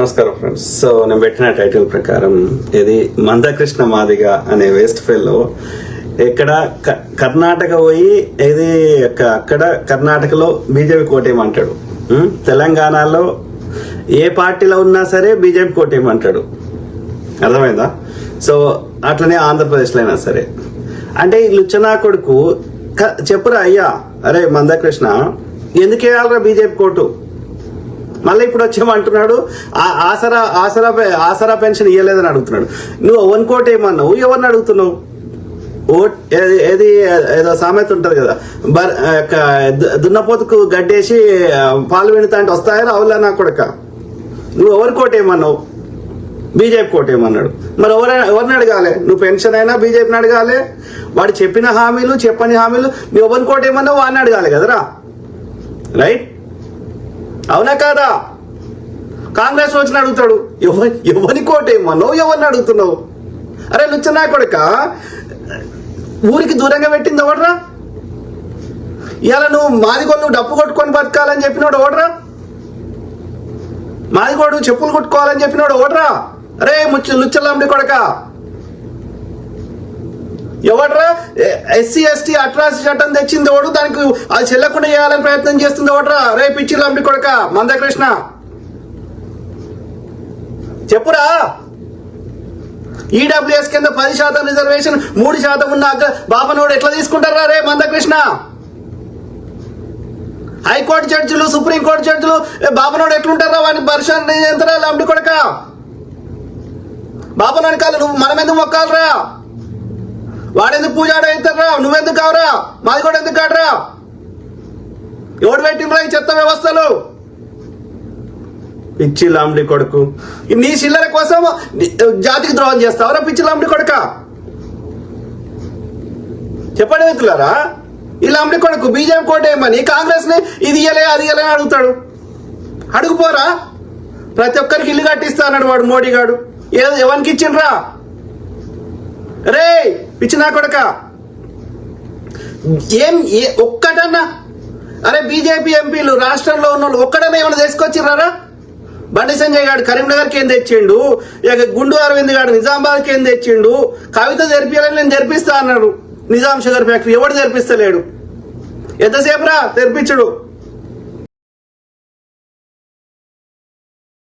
నమస్కారం friends so నేను పెట్టిన టైటిల్ ప్రకారం ఇది మందకృష్ణ మాదిగ అనే వేస్ట్ ఫెల్లో ఇక్కడ కర్ణాటక పోయి ఇది అక్కడ కర్ణాటకలో బీజేపీ కోటేయమంటాడు. తెలంగాణలో ఏ పార్టీలో ఉన్నా సరే బీజేపీ కోటేయమంటాడు. అర్థమైందా? సో అట్లనే ఆంధ్రప్రదేశ్లో అయినా సరే. అంటే ఈ లుచ్చనా కొడుకు చెప్పురా అయ్యా అరే మందకృష్ణ ఎందుకు వేయాలరా బీజేపీ కోటు? మళ్ళీ ఇప్పుడు వచ్చేమంటున్నాడు ఆ- ఆసరా ఆసరా ఆసరా పెన్షన్ ఇవ్వలేదని అడుగుతున్నాడు. నువ్వు వన్ కోట్ ఏమన్నావు? ఎవరిని అడుగుతున్నావు? ఓట్ ఏది ఏది ఏదో సామెత ఉంటుంది కదా. బర్ దున్నపోతుకు గడ్డేసి పాలు వినుతా అంటే వస్తాయా? రావులా నా కొడక? నువ్వు ఎవరి కోట్ ఏమన్నావు? బీజేపీ కోట్ ఏమన్నాడు? మరి ఎవరు ఎవరిని అడగాలి? నువ్వు పెన్షన్ అయినా బీజేపీని అడగాలి? వాడు చెప్పిన హామీలు చెప్పని హామీలు నువ్వు ఎవరిని కోట్ ఏమన్నావు? వాడిని అడగాలి కదరా? రైట్? అవునా కాదా? కాంగ్రెస్ వచ్చిన అడుగుతాడు ఎవరి ఎవరి కోటేమన్నావు ఎవరిని అడుగుతున్నావు? అరే లుచ్చనా కొడక ఊరికి దూరంగా పెట్టింది ఎవడరా? ఇవాళ నువ్వు మాదిగోడు నువ్వు డప్పు కొట్టుకొని బతకాలని చెప్పినాడు ఓడరా మాదిగోడు చెప్పులు కొట్టుకోవాలని చెప్పినాడు ఓడరా అరే ముచ్చ లుచ్చలండి కొడక ఎవడ్రా? ఎస్సీ ఎస్టీ అట్రాసిటీ చట్టం తెచ్చింది ఎవడు దానికి అది చెల్లకుండా చేయాలని ప్రయత్నం చేస్తుంది ఎవడ్రా? రే పిచ్చి లంపి కొడక మందకృష్ణ. చెప్పురా? ఈడబ్ల్యూఎస్ కింద పది శాతం రిజర్వేషన్ మూడు శాతం ఉన్న అగ్ర బాబనోడు ఎట్లా తీసుకుంటారా రే మందకృష్ణ? హైకోర్టు జడ్జిలు సుప్రీంకోర్టు జడ్జిలు ఏ బాబనోడు ఎట్లుంటారా? వాడిని పరిశాన్ ఎంతరా అమ్మి కొడక? బాబనోని కాదు నువ్వు మనం ఎందుకు మొక్కాలరా. వాడెందుకు పూజాడు అవుతారా నువ్వెందుకు కావరా? మాది కూడా ఎందుకు కాడరా ఎవడు పెట్టినరా ఈ చెత్త వ్యవస్థలు? పిచ్చి లాంబడి కొడుకు. నీ చిల్లర కోసం జాతికి ద్రోహం చేస్తావరా పిచ్చి లాంబడి కొడుక? చెప్పండి మిత్రులారా ఈ లాంబడి కొడుకు బీజేపీ కోటేయమని కాంగ్రెస్ని ఇది ఇయ్యలే అది ఇయ్యలే అడుగుతాడు. అడుగుపోరా? ప్రతి ఒక్కరికి ఇల్లు కట్టిస్తా అన్నాడు వాడు మోడీ గారు ఏదో ఎవరికి ఇచ్చిండ్రా? రే పిచ్చినా కొడక. ఏం ఏ ఒక్కటన్నా? అరే బీజేపీ ఎంపీలు రాష్ట్రంలో ఉన్న వాళ్ళు ఒక్కడన్నా ఏమైనా తీసుకొచ్చిర్రారా? బండి సంజయ్ గారు కరీంనగర్కి ఏం తెచ్చిండు? ఇక గుండు అరవింద్ గారు నిజామాబాద్కి ఏం తెచ్చిండు? కవిత జరిపించాలని నేను తెరిపిస్తా అన్నాడు. నిజాం షుగర్ ఫ్యాక్టరీ ఎవడు తెరిపిస్తలేడు ఎంతసేపు రా తెరిపించడు